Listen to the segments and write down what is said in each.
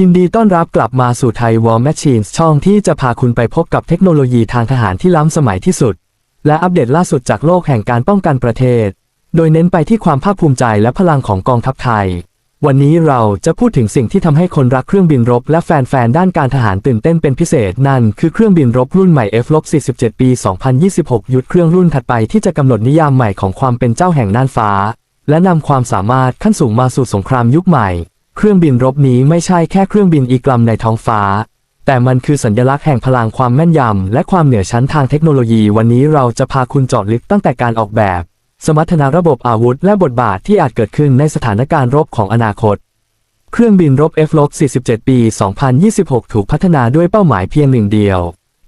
ยินดีต้อนรับกลับมาสู่ไทย War Machines ช่องที่จะพาคุณไปพบกับเทคโนโลยีทางทหารที่ล้ำสมัยที่สุด และอัปเดตล่าสุดจากโลกแห่งการป้องกันประเทศ โดยเน้นไปที่ความภาคภูมิใจและพลังของกองทัพไทย วันนี้เราจะพูดถึงสิ่งที่ทำให้คนรักเครื่องบินรบ และแฟนๆด้านการทหารตื่นเต้นเป็นพิเศษนั่นคือเครื่องบินรบรุ่นใหม่ F-47 ปี 2026 ยุทธเครื่องรุ่นถัดไปที่จะกำหนดนิยามใหม่ของความเป็นเจ้าแห่งน่านฟ้า และนำความสามารถขั้นสูงมาสู่สงครามยุคใหม่ เครื่องบินรบนี้ไม่ใช่แค่เครื่องบินอีกลำในท้องฟ้า แต่มันคือสัญลักษณ์แห่งพลังความแม่นยำ และความเหนือชั้นทางเทคโนโลยีวันนี้เราจะพาคุณเจาะลึกตั้งแต่การออกแบบ สมรรถนะระบบอาวุธ และบทบาทที่อาจเกิดขึ้นในสถานการณ์รบของอนาคต เครื่องบินรบ F-47 ปี 2026 ถูกพัฒนาด้วยเป้าหมายเพียงหนึ่งเดียว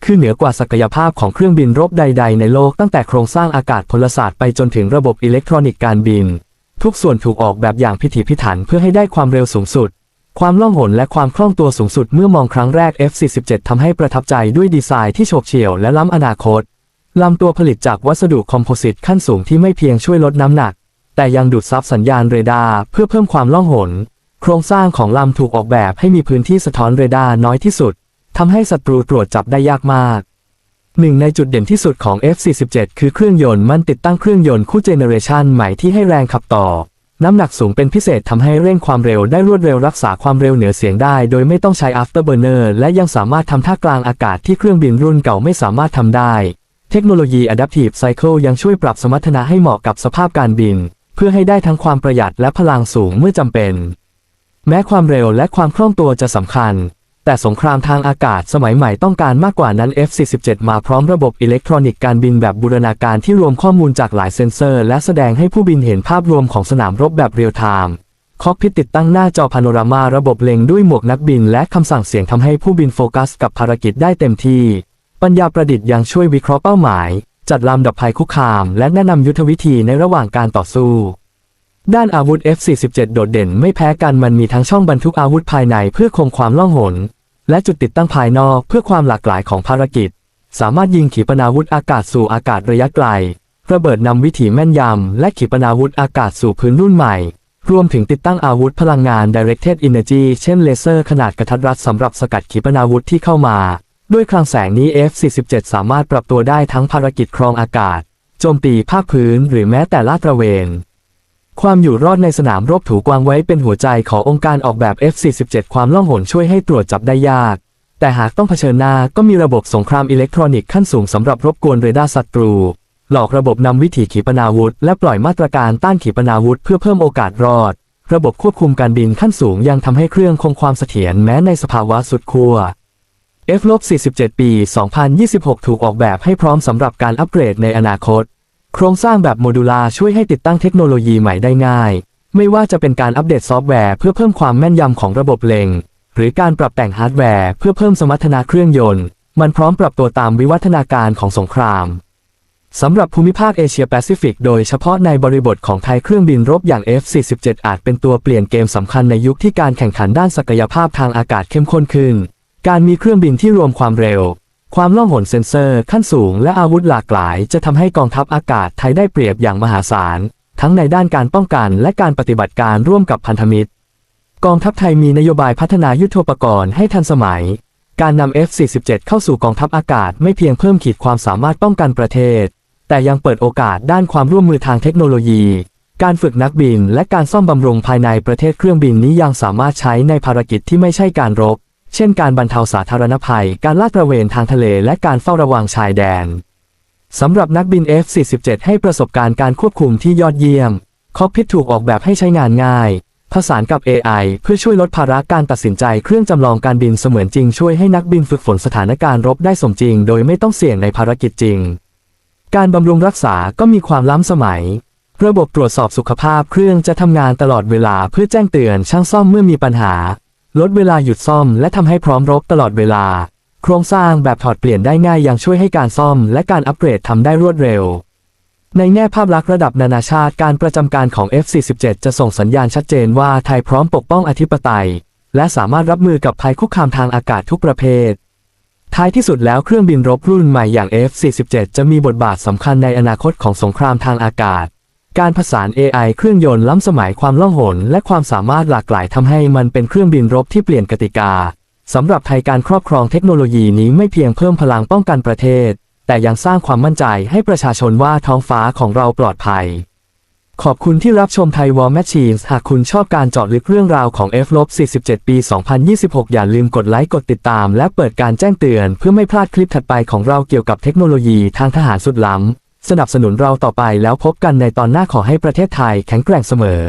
คือเหนือกว่าศักยภาพของเครื่องบินรบใด ๆ ในโลกตั้งแต่โครงสร้างอากาศพลศาสตร์ไปจนถึงระบบอิเล็กทรอนิกส์การบิน ทุกส่วนถูกออกแบบอย่างพิถีพิถันเพื่อให้ได้ความเร็วสูงสุด ความล่องหนและความคล่องตัวสูงสุดเมื่อมองครั้งแรก F-47 ทำให้ประทับใจด้วยดีไซน์ที่โฉบเฉี่ยวและล้ำอนาคตลำตัวผลิตจากวัสดุคอมโพสิตขั้นสูงที่ไม่เพียงช่วยลดน้ำหนัก แต่ยังดูดซับสัญญาณเรดาร์เพื่อเพิ่มความล่องหน โครงสร้างของลำถูกออกแบบให้มีพื้นที่สะท้อนเรดาร์น้อยที่สุดทำให้ศัตรูตรวจจับได้ยากมาก หนึ่งในจุดเด่นที่สุดของ F47 คือเครื่องยนต์มันติดตั้งเครื่องยนต์คู่เจเนเรชันใหม่ที่ให้แรงขับต่อ น้ำหนักสูงเป็นพิเศษทำให้เร่งความเร็วได้รวดเร็วรักษาความเร็วเหนือเสียงได้ โดยไม่ต้องใช้ afterburner และยังสามารถทำท่ากลางอากาศที่เครื่องบินรุ่นเก่าไม่สามารถทำได้ เทคโนโลยี Adaptive Cycle ยังช่วยปรับสมรรถนะให้เหมาะกับสภาพการบิน เพื่อให้ได้ทั้งความประหยัดและพลังสูงเมื่อจำเป็น แม้ความเร็วและความคล่องตัวจะสำคัญ แต่สงครามทางอากาศสมัยใหม่ต้องการมากกว่านั้น F47 มาพร้อมระบบอิเล็กทรอนิกส์การบินแบบบูรณาการที่รวมข้อมูลจากหลายเซ็นเซอร์ และแสดงให้ผู้บินเห็นภาพรวมของสนามรบแบบเรียลไทม์คอกพิทติดตั้งหน้าจอพาโนรามาระบบเล็งด้วยหมวกนักบิน และคำสั่งเสียงทำให้ผู้บินโฟกัสกับภารกิจได้เต็มที่ ปัญญาประดิษฐ์ยังช่วยวิเคราะห์เป้าหมาย จัดลำดับภัยคุกคาม และแนะนำยุทธวิธีในระหว่างการต่อสู้ด้านอาวุธ F47 โดดเด่นไม่แพ้กันมันมีทั้งช่องบรรทุกอาวุธภายในเพื่อคงความล่องหน และจุดติดตั้งภายนอกเพื่อความหลากหลายของภารกิจ สามารถยิงขีปนาวุธอากาศสู่อากาศระยะไกล ระเบิดนำวิถีแม่นยำ และขีปนาวุธอากาศสู่พื้นรุ่นใหม่ รวมถึงติดตั้งอาวุธพลังงาน Directed Energy เช่นเลเซอร์ขนาดกระทัดรัดสำหรับสกัดขีปนาวุธที่เข้ามา ด้วยคลังแสงนี้ F47 สามารถปรับตัวได้ทั้งภารกิจครองอากาศ โจมตีภาคพื้นหรือแม้แต่ลาดตระเวน ความอยู่รอดในสนามรบถูกวางไว้เป็นหัวใจขององค์การออกแบบ F47 ความล่องหนช่วยให้ตรวจจับได้ยาก แต่หากต้องเผชิญหน้าก็มีระบบสงครามอิเล็กทรอนิกส์ขั้นสูงสำหรับรบกวนเรดาร์ศัตรู หลอกระบบนำวิถีขีปนาวุธ และปล่อยมาตรการต้านขีปนาวุธเพื่อเพิ่มโอกาสรอด ระบบควบคุมการบินขั้นสูงยังทำให้เครื่องคงความเสถียรแม้ในสภาวะสุดขั้ว F-47 ปี 2026 ถูกออกแบบให้พร้อมสำหรับการอัปเกรดในอนาคต โครงสร้างแบบโมดูลาช่วยให้ติดตั้งเทคโนโลยีใหม่ได้ง่าย ไม่ว่าจะเป็นการอัปเดตซอฟต์แวร์เพื่อเพิ่มความแม่นยำของระบบเล็งหรือการปรับแต่งฮาร์ดแวร์เพื่อเพิ่มสมรรถนะเครื่องยนต์ มันพร้อมปรับตัวตามวิวัฒนาการของสงครามสำหรับภูมิภาคเอเชียแปซิฟิกโดยเฉพาะในบริบทของไทยเครื่องบินรบอย่าง F47 อาจเป็นตัวเปลี่ยนเกมสำคัญในยุคที่การแข่งขันด้านศักยภาพทางอากาศเข้มข้นขึ้น การมีเครื่องบินที่รวมความเร็ว ความล่องหนเซ็นเซอร์ขั้นสูงและอาวุธหลากหลาย จะทำให้กองทัพอากาศไทยได้เปรียบอย่างมหาศาล ทั้งในด้านการป้องกันและการปฏิบัติการร่วมกับพันธมิตร กองทัพไทยมีนโยบายพัฒนายุทโธปกรณ์ให้ทันสมัย การนำ F47 เข้าสู่กองทัพอากาศไม่เพียงเพิ่มขีดความสามารถป้องกันประเทศ แต่ยังเปิดโอกาสด้านความร่วมมือทางเทคโนโลยี การฝึกนักบิน และการซ่อมบำรุงภายในประเทศเครื่องบินนี้ยังสามารถใช้ในภารกิจที่ไม่ใช่การรบ เช่นการบรรเทาสาธารณภัย การลาดตระเวนทางทะเล และการเฝ้าระวังชายแดน สำหรับนักบิน F47 ให้ประสบการณ์การควบคุมที่ยอดเยี่ยม คอกพิทถูกออกแบบให้ใช้งานง่าย ผสานกับ AI เพื่อช่วยลดภาระการตัดสินใจ เครื่องจำลองการบินเสมือนจริงช่วยให้นักบินฝึกฝนสถานการณ์รบได้สมจริง โดยไม่ต้องเสี่ยงในภารกิจจริง การบำรุงรักษาก็มีความล้ำสมัยระบบตรวจสอบสุขภาพเครื่องจะทำงานตลอดเวลาเพื่อแจ้งเตือนช่างซ่อมเมื่อมีปัญหา ลดเวลาหยุดซ่อมและทำให้พร้อมรบตลอดเวลา โครงสร้างแบบถอดเปลี่ยนได้ง่ายยังช่วยให้การซ่อมและการอัปเกรดทำได้รวดเร็ว ในแง่ภาพลักษณ์ระดับนานาชาติการประจำการของ F47 จะส่งสัญญาณชัดเจนว่าไทยพร้อมปกป้องอธิปไตย และสามารถรับมือกับภัยคุกคามทางอากาศทุกประเภท ท้ายที่สุดแล้วเครื่องบินรบรุ่นใหม่อย่าง F47 จะมีบทบาทสำคัญในอนาคตของสงครามทางอากาศ การผสาน AI เครื่องยนต์ล้ำสมัยความล่องหน และความสามารถหลากหลายทำให้มันเป็นเครื่องบินรบที่เปลี่ยนกติกาสำหรับไทยการครอบครองเทคโนโลยีนี้ไม่เพียงเพิ่มพลังป้องกันประเทศ แต่ยังสร้างความมั่นใจให้ประชาชนว่าท้องฟ้าของเราปลอดภัย ขอบคุณที่รับชมไทยวอลแมชชีนหากคุณชอบการเจาะลึกเรื่องราวของ F-47 ปี 2026 อย่าลืมกดไลค์กดติดตาม และเปิดการแจ้งเตือน เพื่อไม่พลาดคลิปถัดไปของเราเกี่ยวกับเทคโนโลยีทางทหารสุดล้ำ สนับสนุนเราต่อไปแล้วพบกันในตอนหน้าขอให้ประเทศไทยแข็งแกร่งเสมอ